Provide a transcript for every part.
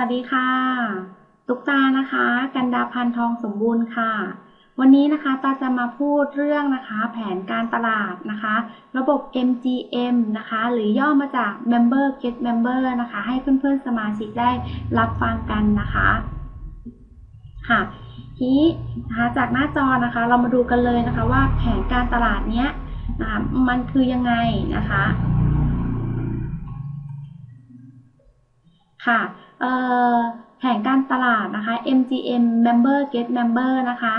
วัสดีค่ะ ตุกตานะคะ กันดาพันทองสมบูรณ์ค่ะ วันนี้นะคะตาจะมาพูดเรื่องนะคะ แผนการตลาดนะคะ ระบบ MGM นะคะ หรือย่อมาจาก Member Get Member นะคะ ให้เพื่อนๆสมาชิกได้รับฟังกันนะคะ ค่ะทีนะคะจากหน้าจอนะคะ เรามาดูกันเลยนะคะว่าแผนการตลาดเนี้ยนะคะมันคือยังไงนะคะ ค่ะ แผนการตลาดนะคะ MGM Member Get Member นะคะ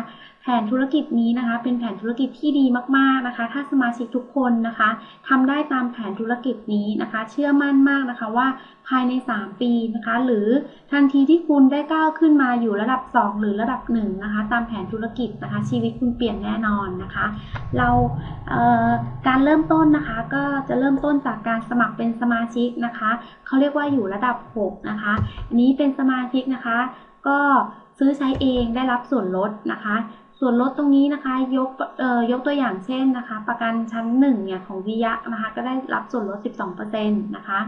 แผนธุรกิจนี้นะคะ เป็นแผนธุรกิจที่ดีมากๆนะคะ ถ้าสมาชิกทุกคนนะคะทำได้ตามแผนธุรกิจนี้นะคะ เชื่อมั่นมากนะคะว่าภายใน 3 ปีนะคะ หรือทันทีที่คุณได้ก้าวขึ้นมาอยู่ระดับ 2 หรือระดับ1นะคะ ตามแผนธุรกิจนะคะ ชีวิตคุณเปลี่ยนแน่นอนนะคะ เราเการเริ่มต้นนะคะ ก็จะเริ่มต้นจากการสมัครเป็นสมาชิกนะคะเขาเรียกว่าอยู่ระดับ 6 นะคะ อันนี้เป็นสมาชิกนะคะ ก็ซื้อใช้เองได้รับส่วนลดนะคะ ส่วนลดตรงนี้นะคะยกยกตัวอย่างเช่นนะคะ ประกันชั้น1เนี่ยของวิยะนะคะก็ได้รับส่วนลด 12%นะคะ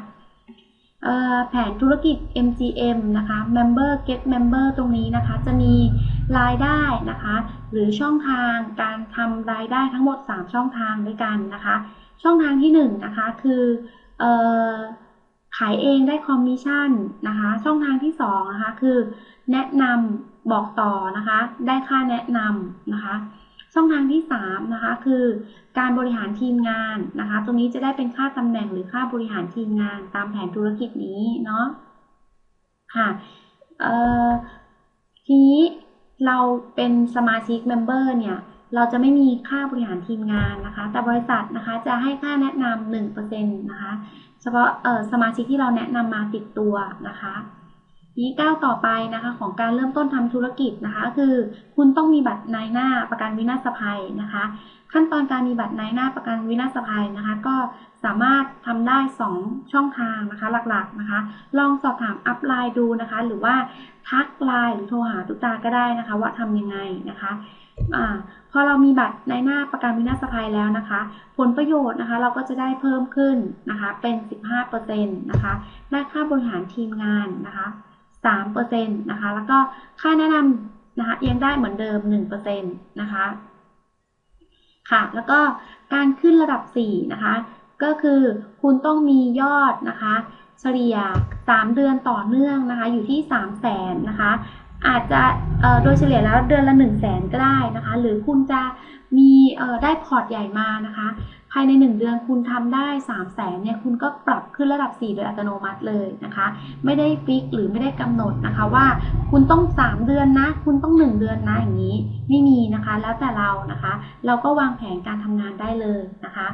แผนธุรกิจ MGM นะคะ Member Get Member ตรงนี้นะคะ จะมีรายได้นะคะ หรือช่องทางการทำรายได้ทั้งหมด 3 ช่องทางด้วยกันนะคะ ช่องทางที่1นนะคะคืออขายเองได้คอมมิชชั่นนะคะ ช่องทางที่2นะคะคือแนะนำ บอกต่อนะคะ ได้ค่าแนะนำนะคะ ช่องทางที่3นะคะคือการบริหารทีมงานนะคะ ตรงนี้จะได้เป็นค่าตำแหน่งหรือค่าบริหารทีมงานตามแผนธุรกิจนี้เนาะค่ะทีนี้เราเป็นสมาชิกเมมเบอร์เนี่ยเราจะไม่มีค่าบริหารทีมงานนะคะ แต่บริษัทนะคะจะให้ค่าแนะนำหนึ่งเปอร์เซ็นต์นะคะ เฉพาะสมาชิกที่เราแนะนำมาติดตัวนะคะ นี้ก้าวต่อไปนะคะของการเริ่มต้นทำธุรกิจนะคะ คือคุณต้องมีบัตรนายหน้าประกันวินาศภัยนะคะ ขั้นตอนการมีบัตรนายหน้าประกันวินาศภัยนะคะ ก็สามารถทำได้ 2 ช่องทางนะคะหลักๆนะคะ ลองสอบถามอัพไลน์ดูนะคะ หรือว่าทักไลน์หรือโทรหาตุกตาก็ได้นะคะ ว่าทำยังไงนะคะอพอเรามีบัตรในหน้าประกันวินาศภัยแล้วนะคะ ผลประโยชน์นะคะ เราก็จะได้เพิ่มขึ้นนะคะ เป็น 15%นะคะได้ค่าบริหารทีมงานนะคะ 3%นะคะ แล้วก็ค่าแนะนำนะคะยังได้เหมือนเดิม 1%นะคะ ค่ะ แล้วก็การขึ้นระดับ 4 นะคะ ก็คือคุณต้องมียอดนะคะ เฉลี่ย 3 เดือนต่อเนื่องนะคะ อยู่ที่ 3 0 0แสนนะคะ อาจจะโดยเฉลี่ยแล้วเดือนละ 1 0 0 0 0แสนก็ได้นะคะ หรือคุณจะมีได้พอร์ตใหญ่มานะคะภายใน 1 เดือนคุณทำได้3 0 0แสนเนี่ยคุณก็ปรับขึ้นระดับ 4 โดยอัตโนมัติเลยนะคะ ไม่ได้ฟิกหรือไม่ได้กำหนดนะคะว่าคุณต้อง 3 เดือนนะ คุณต้อง 1 เดือนนะอย่างนี้ไม่มีนะคะ แล้วแต่เรานะคะ เราก็วางแผนการทำงานได้เลยนะคะ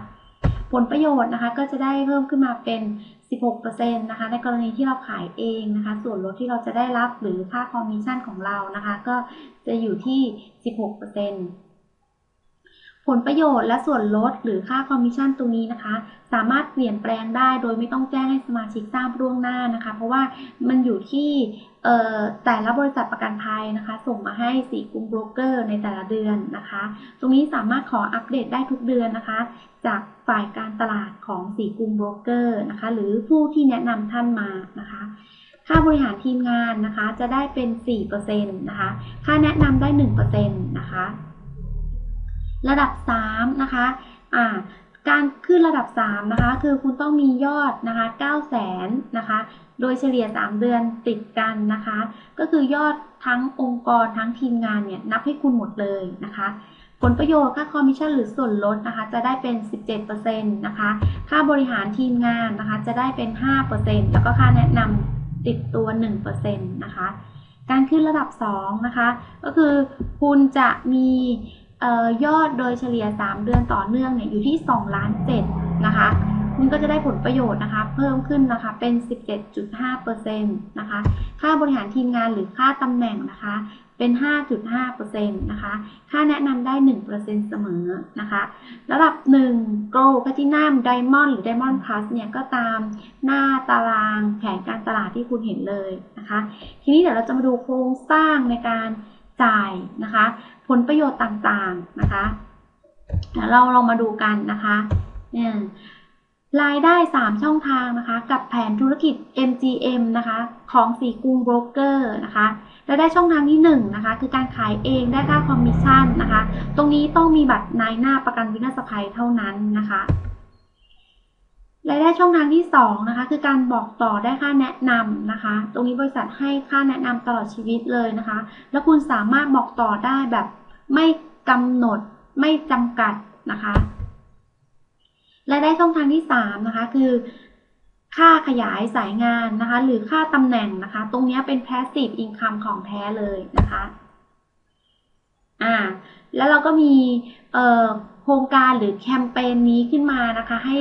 ผลประโยชน์นะคะก็จะได้เพิ่มขึ้นมาเป็น 16%นะคะในกรณีที่เราขายเองนะคะ ส่วนลดที่เราจะได้รับหรือค่าคอมมิชชั่นของเรานะคะ ก็จะอยู่ที่ 16% ผลประโยชน์และส่วนลดหรือค่าคอมมิชชั่นตรงนี้นะคะ สามารถเปลี่ยนแปลงได้โดยไม่ต้องแจ้งให้สมาชิกทราบล่วงหน้านะคะ เพราะว่ามันอยู่ที่แต่ละบริษัทประกันภัยนะคะ ส่งมาให้สีกรุงโบรกเกอร์ในแต่ละเดือนนะคะ ตรงนี้สามารถขออัปเดตได้ทุกเดือนนะคะ จากฝ่ายการตลาดของสีกรุงโบรกเกอร์นะคะ หรือผู้ที่แนะนำท่านมานะคะค่าบริหารทีมงานนะคะจะได้เป็น 4%นะคะ ค่าแนะนำได้ 1%นะคะ ระดับ 3 นะคะอ่าการขึ้นระดับ 3 นะคะ คือคุณต้องมียอดนะคะ9 0 0แสนนะคะ โดยเฉลี่ย 3 เดือนติดกันนะคะ ก็คือยอดทั้งองค์กรทั้งทีมงานเนี่ยนับให้คุณหมดเลยนะคะ ผลประโยชน์ค่าคอมมิชชั่นหรือส่วนลดนะคะ จะได้เป็น 17%นะคะ ค่าบริหารทีมงานนะคะ จะได้เป็น 5%แล้วก็ค่าแนะนำติดตัว 1%นะคะ การขึ้นระดับ 2 นะคะ ก็คือคุณจะมี ยอดโดยเฉลี่ย 3 เดือนต่อเนื่องเนี่ยอยู่ที่2ล้าน7นะคะคุณก็จะได้ผลประโยชน์นะคะ เพิ่มขึ้นนะคะเป็น 17.5%นะคะ ค่าบริหารทีมงานหรือค่าตำแหน่งนะคะ เป็น 5.5%นะคะ ค่าแนะนำได้ 1%เสมอนะคะ ระดับ1 Grow Platinum Diamond หรือ Diamond Plus เนี่ยก็ตามหน้าตารางแผนการตลาดที่คุณเห็นเลยนะคะ ทีนี้เดี๋ยวเราจะมาดูโครงสร้างในการ จ่ายนะคะ ผลประโยชน์ต่างๆนะคะเดี๋ยวเราลองมาดูกันนะคะเนี่ยรายได้ 3 ช่องทางนะคะ กับแผนธุรกิจ MGM นะคะของสีกรุงโบรกเกอร์นะคะรายได้ช่องทางที่1นะคะคือการขายเองได้ค่าคอมมิชชั่นนะคะ ตรงนี้ต้องมีบัตรนายหน้าประกันวินาศภัยเท่านั้นนะคะ รายได้ช่องทางที่2นะคะคือการบอกต่อได้ค่าแนะนำนะคะ ตรงนี้บริษัทให้ค่าแนะนำตลอดชีวิตเลยนะคะ แล้วคุณสามารถบอกต่อได้แบบไม่กำหนดไม่จำกัดนะคะรายได้ช่องทางที่3นะคะคือ ค่าขยายสายงานนะคะหรือค่าตำแหน่งนะคะ ตรงนี้เป็น passive income ของแท้เลยนะคะอ่าแล้วเราก็มีเอ่อ โครงการหรือแคมเปญนี้ขึ้นมานะคะ ให้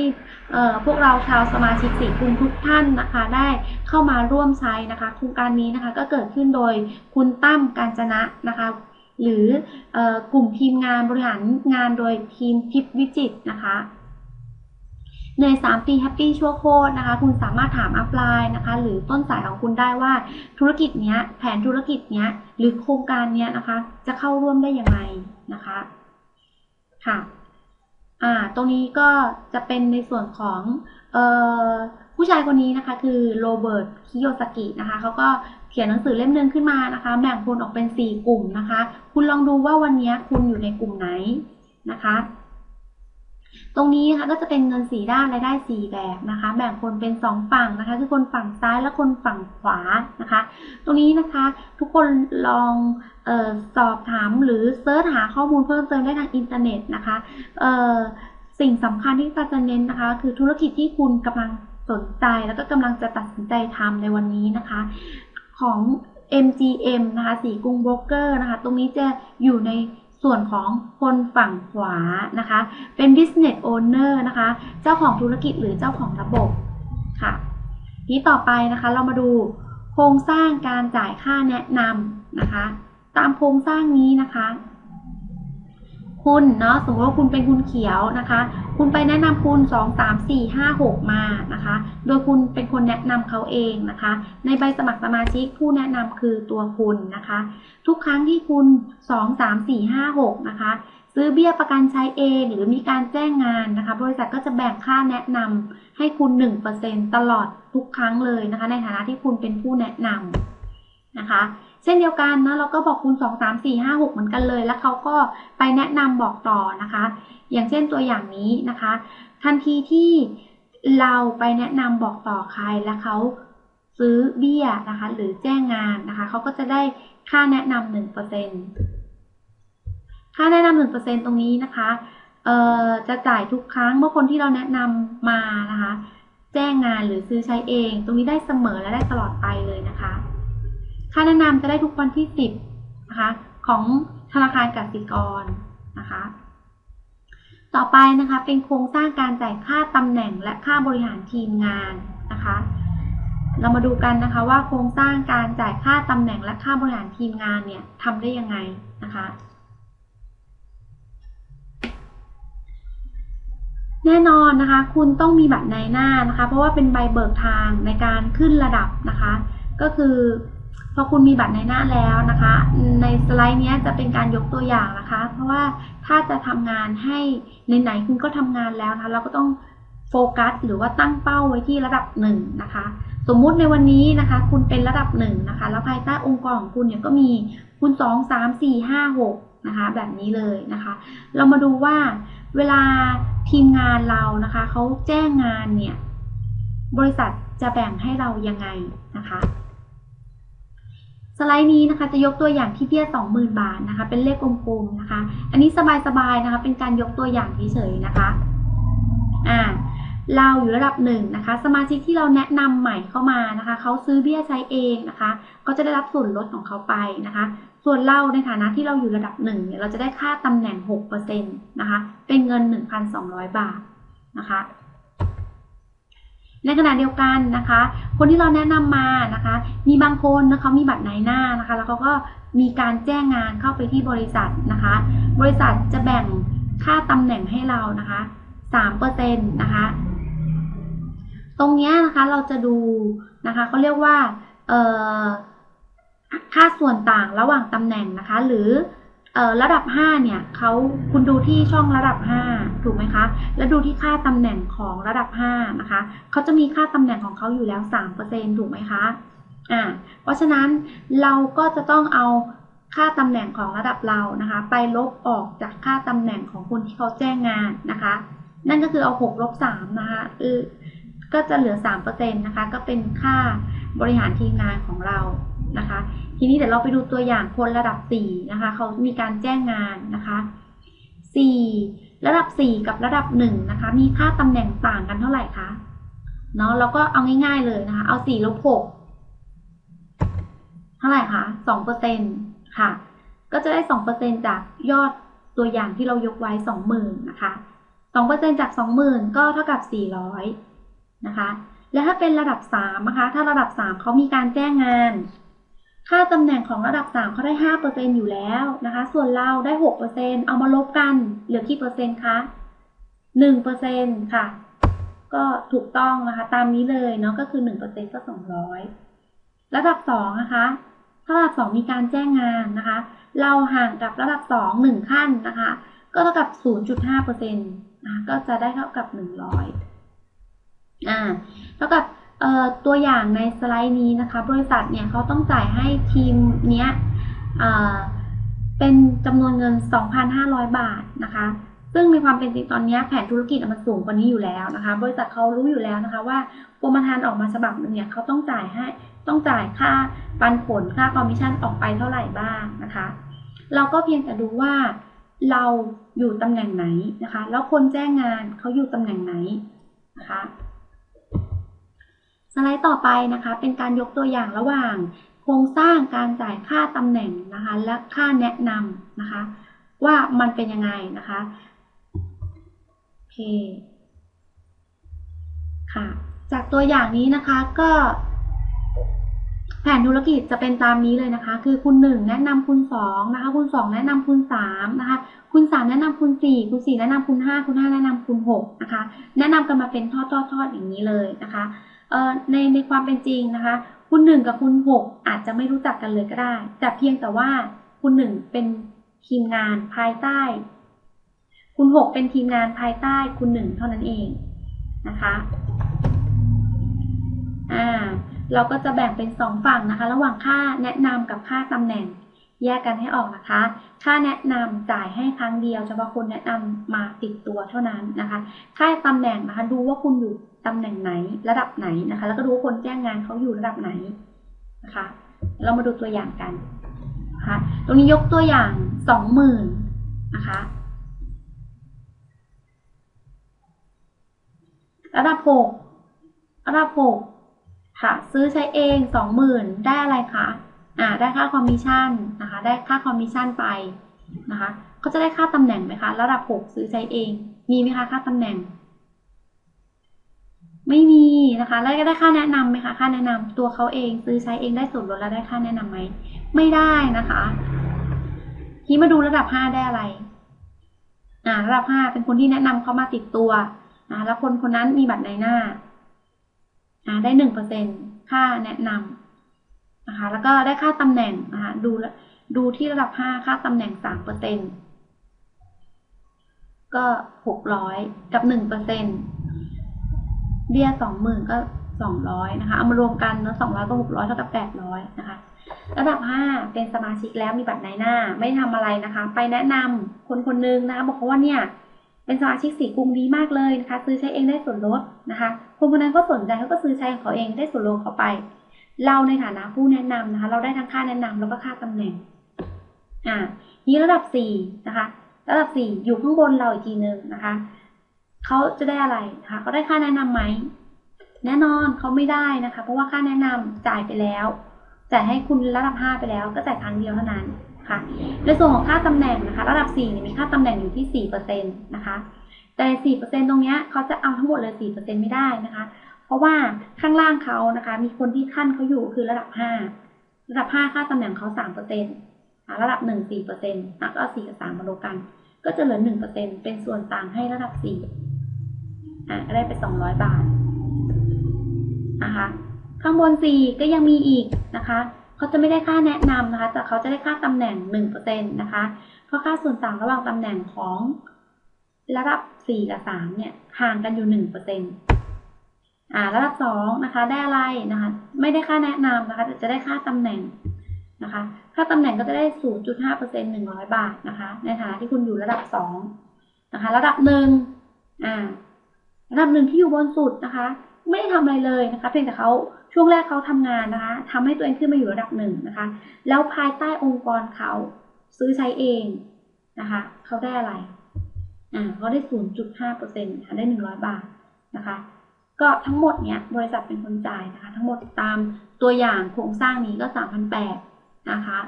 พวกเราชาวสมาชิกสีกลุ่มทุกท่านนะคะ ได้เข้ามาร่วมใช้นะคะ โครงการนี้นะคะก็เกิดขึ้นโดยคุณตั้มการจนะนะคะ หรืออกลุ่มทีมงานบริหารงานโดยทีมทิพวิจิตนะคะเหนื่อย3ปีแฮปปี้ชั่วโคตรนะคะ คุณสามารถถามอัพไลน์นะคะ หรือต้นสายของคุณได้ว่าธุรกิจเนี้ย แผนธุรกิจเนี้ย หรือโครงการเนี้ยนะคะ จะเข้าร่วมได้อยังไงนะคะ ค่ะอ่าตรงนี้ก็จะเป็นในส่วนของเอ่อผู้ชายคนนี้นะคะ คือโรเบิร์ตคิโยสกินะคะเขาก็เขียนหนังสือเล่มหนึ่งขึ้นมานะคะ แบ่งคนออกเป็น 4 กลุ่มนะคะ คุณลองดูว่าวันนี้คุณอยู่ในกลุ่มไหนนะคะ ตรงนี้นะคะก็จะเป็นเงินสีด้านรายได้สีแบบนะคะ แบ่งคนเป็น 2 ฝั่งนะคะ คือคนฝั่งซ้ายและคนฝั่งขวานะคะ ตรงนี้นะคะทุกคนลองออสอบถามหรือเซิร์ชหาข้อมูลเพิ่มเติมได้ทางอินเทอร์เน็ตนะคะสิ่งสำคัญที่จะเน้นนะคะ คือธุรกิจที่คุณกำลังสนใจแล้วก็กำลังจะตัดสินใจทำในวันนี้นะคะ ของ MGM นะคะสีกรุงโบรกเกอร์นะคะ ตรงนี้จะอยู่ใน ส่วนของคนฝั่งขวานะคะ เป็น business owner นะคะ เจ้าของธุรกิจหรือเจ้าของระบบค่ะนี้ต่อไปนะคะเรามาดูโครงสร้างการจ่ายค่าแนะนำนะคะ ตามโครงสร้างนี้นะคะ คุณเนาะสมมติว่าคุณเป็นคุณเขียวนะคะ คุณไปแนะนำคุณ 2 3 4 5 6 มานะคะ โดยคุณเป็นคนแนะนำเขาเองนะคะ ในใบสมัครสมาชิกผู้แนะนำคือตัวคุณนะคะ ทุกครั้งที่คุณ 2 3 4 5 6 นะคะ ซื้อเบี้ยประกันใช้เองหรือมีการแจ้งงานนะคะ บริษัทก็จะแบ่งค่าแนะนำให้คุณ 1%ตลอดทุกครั้งเลยนะคะ ในฐานะที่คุณเป็นผู้แนะนำนะคะ เช่นเดียวกันนะเราก็บอกคูณ 2 3 4 5 6 เหมือนกันเลย แล้วเขาก็ไปแนะนำบอกต่อนะคะ อย่างเช่นตัวอย่างนี้นะคะ ทันทีที่เราไปแนะนำบอกต่อใครแล้วเขาซื้อเบี้ยนะคะ หรือแจ้งงานนะคะเขาก็จะได้ค่าแนะนำหนึ่งเปอร์เซ็นค่าแนะนำหนึ่งเปอร์เซ็นตรงนี้นะคะเอ่อจะจ่ายทุกครั้งเมื่อคนที่เราแนะนำมานะคะ แจ้งงานหรือซื้อใช้เอง ตรงนี้ได้เสมอและได้ตลอดไปเลยนะคะ ค่าแนะนำจะได้ทุกวันที่ 10นะคะของธนาคารกสิกรนะคะ ต่อไปนะคะเป็นโครงสร้างการจ่ายค่าตำแหน่งและค่าบริหารทีมงานนะคะ เรามาดูกันนะคะว่าโครงสร้างการจ่ายค่าตำแหน่งและค่าบริหารทีมงานเนี่ยทำได้ยังไงนะคะแน่นอนนะคะ คุณต้องมีบัตรในหน้านะคะ เพราะว่าเป็นใบเบิกทางในการขึ้นระดับนะคะ ก็คือ พอคุณมีบัตรในหน้าแล้วนะคะ ในสไลด์นี้จะเป็นการยกตัวอย่างนะคะ เพราะว่าถ้าจะทำงานให้ไหนๆคุณก็ทำงานแล้วนะคะเราก็ต้องโฟกัสหรือว่าตั้งเป้าไว้ที่ระดับหนึ่งนะคะ สมมุติในวันนี้นะคะ คุณเป็นระดับหนึ่งนะคะ แล้วภายใต้องค์กรของคุณเนี่ยก็มีคุณสองสามสี่ห้าหกนะคะ แบบนี้เลยนะคะ เรามาดูว่าเวลาทีมงานเรานะคะเขาแจ้งงานเนี่ย บริษัทจะแบ่งให้เรายังไงนะคะ สไลด์นี้นะคะจะยกตัวอย่างที่เบี้ย 20,000 บาทนะคะ เป็นเลขกลมๆนะคะ อันนี้สบายๆนะคะ เป็นการยกตัวอย่างเฉยๆนะคะอ่าเราอยู่ระดับหนึ่งนะคะ สมาชิกที่เราแนะนำใหม่เข้ามานะคะเขาซื้อเบี้ยใช้เองนะคะก็จะได้รับส่วนลดของเขาไปนะคะ ส่วนเราในฐานะที่เราอยู่ระดับหนึ่งเนี่ยเราจะได้ค่าตำแหน่ง6%นะคะ เป็นเงิน 1,200 บาทนะคะ ในขณะเดียวกันนะคะ คนที่เราแนะนำมานะคะ มีบางคนนะคะมีบัตรนายหน้านะคะ แล้วเขาก็มีการแจ้งงานเข้าไปที่บริษัทนะคะ บริษัทจะแบ่งค่าตำแหน่งให้เรานะคะสามเปอร์เซ็นต์นะคะ ตรงนี้นะคะเราจะดูนะคะเขาเรียกว่าค่าส่วนต่างระหว่างตำแหน่งนะคะ หรือ ระดับ 5 เนี่ยเขาคุณดูที่ช่องระดับ 5 ถูกไหมคะ แล้วดูที่ค่าตำแหน่งของระดับ 5 นะคะเขาจะมีค่าตำแหน่งของเขาอยู่แล้ว 3%ถูกไหมคะอ่าเพราะฉะนั้นเราก็จะต้องเอาค่าตำแหน่งของระดับเรานะคะ ไปลบออกจากค่าตำแหน่งของคนที่เขาแจ้งงานนะคะ นั่นก็คือเอา6ลบ3นะคะเออก็จะเหลือ3%นะคะ ก็เป็นค่าบริหารทีมงานของเรานะคะ ทีนี้เดี๋ยวเราไปดูตัวอย่างคนระดับ 4 นะคะ เขามีการแจ้งงานนะคะ 4 ระดับ 4 กับระดับ 1 นะคะ มีค่าตำแหน่งต่างกันเท่าไหร่คะเนาะเราก็เอาง่ายๆเลยนะคะ เอา4ลบ6เท่าไหร่คะ2%ค่ะ ก็จะได้ 2%จากยอดตัวอย่างที่เรายกไว้ 20,000นะคะ2%จาก 20,000 ก็เท่ากับ 400นะคะ แล้วถ้าเป็นระดับ3นะคะ ถ้าระดับ 3เขามีการแจ้งงาน ค่าตำแหน่งของระดับ 3 เขาได้ 5%อยู่แล้วนะคะ ส่วนเราได้ 6%เอามาลบกัน เหลือกี่เปอร์เซ็นต์คะ1%ค่ะ ก็ถูกต้องนะคะ ตามนี้เลยเนาะ ก็คือ 1%ก็ 200 ระดับ2นะคะ ถ้าระดับ 2 มีการแจ้งงานนะคะ เราห่างกับระดับ 2 1 ขั้นนะคะ ก็เท่ากับ 0.5%นะคะก็จะได้เท่ากับ 100 อ่า เท่ากับ ตัวอย่างในสไลด์นี้นะคะ บริษัทเนี่ยเขาต้องจ่ายให้ทีมเนี้ยเเป็นจำนวนเงิน 2,500 บาทนะคะ ซึ่งในความเป็นจริงตอนนี้แผนธุรกิจมันสูงกว่านี้อยู่แล้วนะคะ บริษัทเขารู้อยู่แล้วนะคะ ว่ากรมธรรม์ออกมาฉบับหนึงเนี่ยเขาต้องจ่ายให้ต้องจ่ายค่าปันผลค่าคอมมิชชั่นออกไปเท่าไหร่บ้างนะคะ เราก็เพียงแต่ดูว่าเราอยู่ตำแหน่งไหนนะคะ แล้วคนแจ้งงานเขาอยู่ตำแหน่งไหนนะคะ สไลด์ต่อไปนะคะ เป็นการยกตัวอย่างระหว่าง โครงสร้างการจ่ายค่าตำแหน่งนะคะ และค่าแนะนำนะคะ ว่ามันเป็นยังไงนะคะโอเคค่ะ จากตัวอย่างนี้นะคะก็แผนธุรกิจจะเป็นตามนี้เลยนะคะ คือคุณหนึ่งแนะนำคุณสองนะคะ คุณสองแนะนำคุณสามนะคะ คุณสามแนะนำคุณสี่คุณสี่แนะนำคุณห้าคุณห้าแนะนำคุณหกนะคะ แนะนำกันมาเป็นทอดทอดอย่างนี้เลยนะคะ ในในความเป็นจริงนะคะ คุณหนึ่งกับคุณหกอาจจะไม่รู้จักกันเลยก็ได้ แต่เพียงแต่ว่าคุณหนึ่งเป็นทีมงานภายใต้ คุณหกเป็นทีมงานภายใต้คุณหนึ่งเท่านั้นเองนะคะอ่าเราก็จะแบ่งเป็นสองฝั่งนะคะ ระหว่างค่าแนะนำกับค่าตำแหน่ง แยกกันให้ออกนะคะ ค่าแนะนำจ่ายให้ครั้งเดียวเฉพาะคนแนะนำมาติดตัวเท่านั้นนะคะ ค่าตำแหน่งนะคะ ดูว่าคุณอยู่ตำแหน่งไหนระดับไหนนะคะ แล้วก็ดูว่าคนแจ้งงานเขาอยู่ระดับไหนนะคะ เรามาดูตัวอย่างกันนะคะ ตรงนี้ยกตัวอย่างสองหมื่นนะคะระดับหกระดับหกค่ะ ซื้อใช้เองสองหมื่นได้อะไรคะ อ่าได้ค่าคอมมิชชั่นนะคะ ได้ค่าคอมมิชชั่นไปนะคะเขาจะได้ค่าตำแหน่งไหมคะ ระดับหกซื้อใช้เอง มีไหมคะค่าตำแหน่ง ไม่มีนะคะ แล้วก็ได้ค่าแนะนำไหมคะ ค่าแนะนำตัวเขาเองซื้อใช้เองได้ส่วนลดแล้วได้ค่าแนะนำไหม ไม่ได้นะคะทีมาดูระดับห้าได้อะไรอ่าระดับห้าเป็นคนที่แนะนำเขามาติดตัวอ่าแล้วคนคนนั้นมีบัตรในหน้าอ่าได้หนึ่งเปอร์เซ็นค่าแนะนำ นะคะแล้วก็ได้ค่าตำแหน่งนะคะดูดูที่ระดับห้าค่าตำแหน่งสามเปอร์เซ็นก็หกร้อยกับหนึ่งเปอร์เซ็นเบี้ยสองหมื่นก็สองร้อยนะคะ เอามารวมกันเนาะสองร้อยก็หกร้อยเท่ากับแปดร้อยนะคะ ระดับห้าเป็นสมาชิกแล้วมีบัตรในหน้า ไม่ทำอะไรนะคะ ไปแนะนำคนคนนึงนะคะ บอกเขาว่าเนี่ยเป็นสมาชิกสีกรุงดีมากเลยนะคะ ซื้อใช้เองได้ส่วนลดนะคะ คนคนนั้นก็สนใจเขาก็ซื้อใช้ของเขาเองได้ส่วนลดเขาไป เราในฐานะผู้แนะนำนะคะ เราได้ทั้งค่าแนะนำแล้วก็ค่าตำแหน่ง อ่า นี้ระดับสี่นะคะ ระดับสี่อยู่ข้างบนเราอีกทีนึงนะคะเขาจะได้อะไรนะคะเขาได้ค่าแนะนำไหม แน่นอนเขาไม่ได้นะคะ เพราะว่าค่าแนะนำจ่ายไปแล้วจ่ายให้คุณระดับห้าไปแล้ว ก็จ่ายครั้งเดียวเท่านั้นค่ะ ในส่วนของค่าตำแหน่งนะคะ ระดับสี่มีค่าตำแหน่งอยู่ที่4%นตนะคะ แต่4%ตรงเนี้ยเขาจะเอาทั้งหมดเลย4%ไม่ได้นะคะ เพราะว่าข้างล่างเขานะคะ มีคนที่ขั้นเขาอยู่คือระดับ 5 ระดับ 5 ค่าตำแหน่งเขา3%อะระดับ 1 4%อะก็4กับ3มารวมกัน ก็จะเหลือ 1%เป็นส่วนต่างให้ระดับ 4 อะก็ได้ไป 200 บาทนะคะข้างบน 4 ก็ยังมีอีกนะคะเขาจะไม่ได้ค่าแนะนำนะคะ แต่เขาจะได้ค่าตำแหน่ง 1%นะคะเขราะค่าส่วนต่างระหว่างตำแหน่งของระดับ 4 กับ 3 เนี่ย ห่างกันอยู่ 1% อ่าระดับ2นะคะได้อะไรนะคะ ไม่ได้ค่าแนะนำนะคะแต่จะได้ค่าตำแหน่งนะคะ ค่าตำแหน่งก็จะได้ 0.5% 100 บาทนะคะ ในฐานะที่คุณอยู่ระดับ2นะคะ ระดับหนึ่งอ่าระดับหนึ่งที่อยู่บนสุดนะคะ ไม่ได้ทำอะไรเลยนะคะ เพียงแต่เขาช่วงแรกเขาทำงานนะคะทำให้ตัวเองขึ้นมาอยู่ระดับหนึ่งนะคะ แล้วภายใต้องค์กรเขาซื้อใช้เองนะคะเขาได้อะไรอ่าเขาได้ 0.5เปอร์เซ็นต์ได้ 100 บาทนะคะ ก็ทั้งหมดเนี้ยบริษัทเป็นคนจ่ายนะคะ ทั้งหมดตามตัวอย่างโครงสร้างนี้ก็ 3,800นะคะ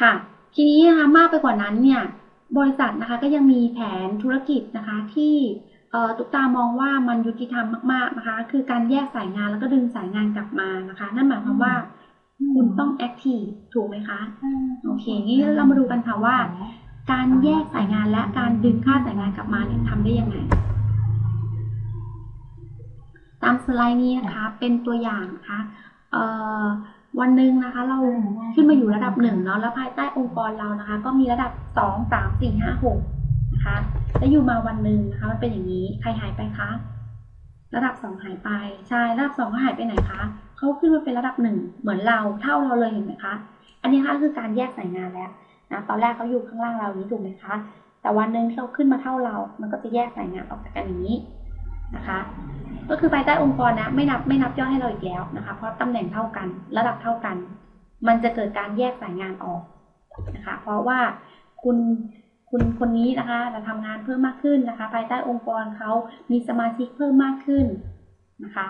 ค่ะ ทีนี้นะคะมากไปกว่านั้นเนี่ย บริษัทนะคะก็ยังมีแผนธุรกิจนะคะที่เอ่อตุ๊กตามองว่ามันยุติธรรมมาก ๆนะคะ คือการแยกสายงานแล้วก็ดึงสายงานกลับมานะคะ นั่นหมายความว่าคุณต้องแอคทีฟถูกไหมคะ โอเค งี้เรามาดูกันค่ะว่า การแยกสายงานและการดึงค่าสายงานกลับมาเนี่ยทำได้ยังไง ตามสไลด์นี้นะคะเป็นตัวอย่างนะคะวันหนึ่งนะคะ เราขึ้นมาอยู่ระดับหนึ่งเนาะแล้วภายใต้องค์กรเรานะคะ ก็มีระดับสองสามสี่ห้าหกนะคะแล้วอยู่มาวันหนึ่งนะคะมันเป็นอย่างนี้ใครหายไปคะระดับสองหายไปใช่ระดับสองเขาหายไปไหนคะเขาขึ้นมาเป็นระดับหนึ่งเหมือนเราเท่าเราเลยเห็นไหมคะ อันนี้ค่ะคือการแยกสายงานแล้ว นะตอนแรกเขาอยู่ข้างล่างเรานี้ถูกไหมคะ แต่วันหนึ่งที่เขาขึ้นมาเท่าเรา มันก็จะแยกสายงานออกจากกันอย่างนี้นะคะ ก็คือภายใต้องค์กรนะไม่นับไม่นับยอดให้เราอีกแล้วนะคะ เพราะตำแหน่งเท่ากัน ระดับเท่ากัน มันจะเกิดการแยกสายงานออกนะคะ เพราะว่าคุณคุณคนนี้นะคะจะทำงานเพิ่มมากขึ้นนะคะ ภายใต้องค์กรเขามีสมาชิกเพิ่มมากขึ้นนะคะ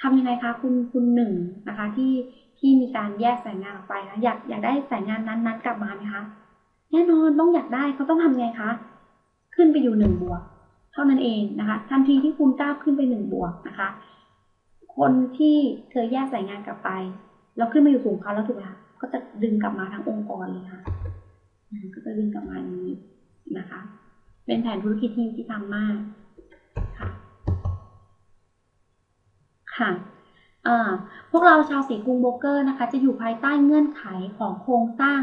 ทำยังไงคะคุณคุณหนึ่งนะคะที่ ที่มีการแยกสายงานออกไปนะอยากอยากได้สายงานนั้นๆกลับมาไหมคะแน่นอนต้องอยากได้เขาต้องทำไงคะ ขึ้นไปอยู่หนึ่งบวก เท่านั้นเองนะคะ ทันทีที่คุณก้าวขึ้นไปหนึ่งบวกนะคะ คนที่เคยแยกสายงานกลับไป แล้วขึ้นมาอยู่สูงเขาแล้วถูกไหมคะก็จะดึงกลับมาทั้งองค์กรเลยค่ะ ก็จะดึงกลับมาอย่างนี้นะคะ เป็นแผนธุรกิจที่ยุติธรรมากค่ะ ค่ะ พวกเราชาวสีกรุงโบรกเกอร์นะคะ จะอยู่ภายใต้เงื่อนไขของโครงสร้าง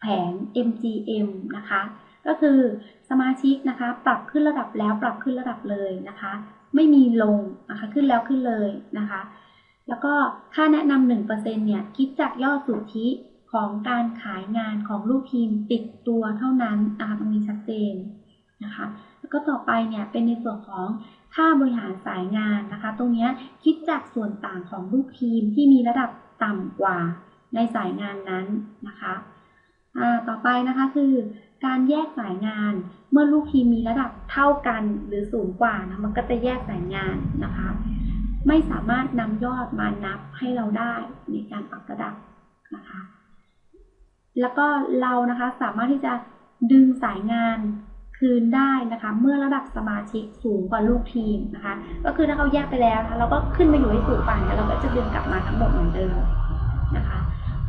แผน MGM นะคะ ก็คือสมาชิกนะคะ ปรับขึ้นระดับแล้วปรับขึ้นระดับเลยนะคะ ไม่มีลงนะคะขึ้นแล้วขึ้นเลยนะคะ แล้วก็ค่าแนะนำหนึ่งเปอร์เซ็นเนี่ยคิดจากยอดสุทธิของการขายงานของลูกทีมติดตัวเท่านั้นนะคะตรงนี้ชัดเจนนะคะ แล้วก็ต่อไปเนี่ยเป็นในส่วนของ ค่าบริหารสายงานนะคะ ตรงนี้คิดจากส่วนต่างของลูกทีมที่มีระดับต่ำกว่าในสายงานนั้นนะคะต่อไปนะคะคือการแยกสายงาน เมื่อลูกทีมมีระดับเท่ากันหรือสูงกว่านะมันก็จะแยกสายงานนะคะ ไม่สามารถนำยอดมานับให้เราได้ในการปรับระดับนะคะ แล้วก็เรานะคะสามารถที่จะดึงสายงาน คืนได้นะคะ เมื่อระดับสมาชิกสูงกว่าลูกทีมนะคะ ก็คือถ้าเขาแยกไปแล้วนะคะเราก็ขึ้นมาอยู่ให้สูงกว่าเนี่ยเราก็จะดึงกลับมาทั้งหมดเหมือนเดิมนะคะ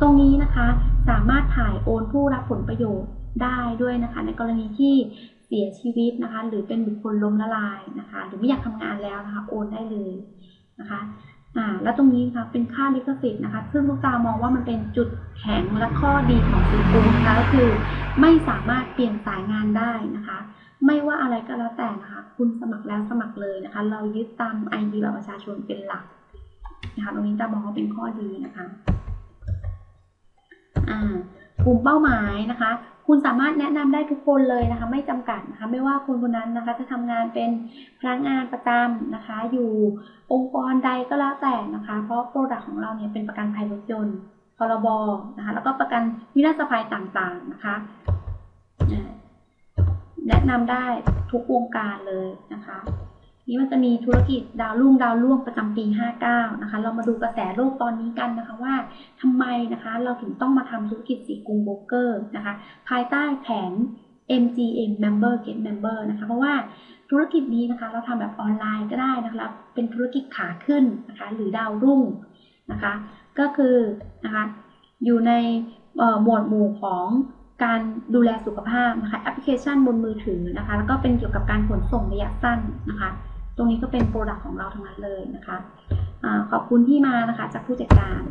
ตรงนี้นะคะสามารถถ่ายโอนผู้รับผลประโยชน์ได้ด้วยนะคะ ในกรณีที่เสียชีวิตนะคะ หรือเป็นบุคคลล้มละลายนะคะ หรือไม่อยากทำงานแล้วนะคะ โอนได้เลยนะคะ อ่าแล้วตรงนี้นะคะเป็นค่าลิขสิทธิ์นะคะ ซึ่งลูกตามองว่ามันเป็นจุดแข็งและข้อดีของซีกูนะคะก็คือ ไม่สามารถเปลี่ยนสายงานได้นะคะ ไม่ว่าอะไรก็แล้วแต่นะคะ คุณสมัครแล้วสมัครเลยนะคะ เรายึดตามไอดีบัตรประชาชนเป็นหลักนะคะตรงนี้ตามองว่าเป็นข้อดีนะคะอ่ากลุ่มเป้าหมายนะคะคุณสามารถแนะนำได้ทุกคนเลยนะคะ ไม่จำกัดนะคะ ไม่ว่าคนคนนั้นนะคะ จะทำงานเป็นพนักงานประจำนะคะ อยู่องค์กรใดก็แล้วแต่นะคะ เพราะโปรดักต์ของเราเนี่ยเป็นประกันภัยรถยนต์พรบนะคะ แล้วก็ประกันวินาศภัยต่างๆนะคะแนะนำได้ทุกวงการเลยนะคะ นี่มันจะมีธุรกิจดาวรุ่งดาวร่วงประจำปี 59 นะคะ เรามาดูกระแสโลกตอนนี้กันนะคะว่าทำไมนะคะเราถึงต้องมาทำธุรกิจสีกรุงโบรกเกอร์นะคะ ภายใต้แผน MGM Member Get Member นะคะ เพราะว่าธุรกิจนี้นะคะ เราทำแบบออนไลน์ก็ได้นะคะเป็นธุรกิจขาขึ้นนะคะ หรือดาวรุ่งนะคะ ก็คือนะคะอยู่ในหมวดหมู่ของการดูแลสุขภาพนะคะแอปพลิเคชันบนมือถือนะคะ แล้วก็เป็นเกี่ยวกับการขนส่งระยะสั้นนะคะ ตรงนี้ก็เป็นโปรดักต์ของเราทั้งนั้นเลยนะคะอาขอบคุณที่มานะคะจากผู้จัดการ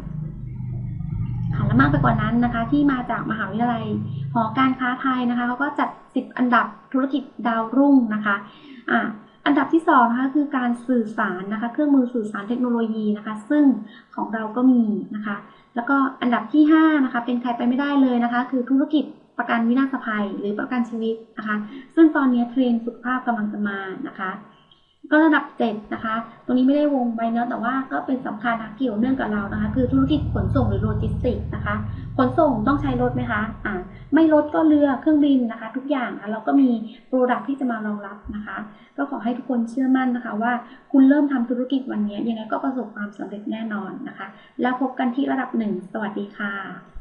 ค่ะและมากไปกว่านั้นนะคะ ที่มาจากมหาวิทยาลัยหอการค้าไทยนะคะเขาก็จัด 10 อันดับธุรกิจดาวรุ่งนะคะอ่าอันดับที่2นะคะคือการสื่อสารนะคะ เครื่องมือสื่อสารเทคโนโลยีนะคะ ซึ่งของเราก็มีนะคะ แล้วก็อันดับที่5นะคะ เป็นใครไปไม่ได้เลยนะคะ คือธุรกิจประกันวินาศภัยหรือประกันชีวิตนะคะ ซึ่งตอนนี้เทรนด์สุขภาพกำลังจะมานะคะ ก็ระดับ7นะคะ ตรงนี้ไม่ได้วงไว้เนอะแต่ว่าก็เป็นสำคัญนะเกี่ยวเนื่องกับเรานะคะ คือธุรกิจขนส่งหรือโลจิสติกส์นะคะ ขนส่งต้องใช้รถไหมคะ อ่า ไม่รถก็เรือเครื่องบินนะคะ ทุกอย่างนะเราก็มีโปรดักที่จะมารองรับนะคะ ก็ขอให้ทุกคนเชื่อมั่นนะคะ ว่าคุณเริ่มทำธุรกิจวันนี้ยังไงก็ประสบความสำเร็จแน่นอนนะคะ แล้วพบกันที่ระดับหนึ่งสวัสดีค่ะ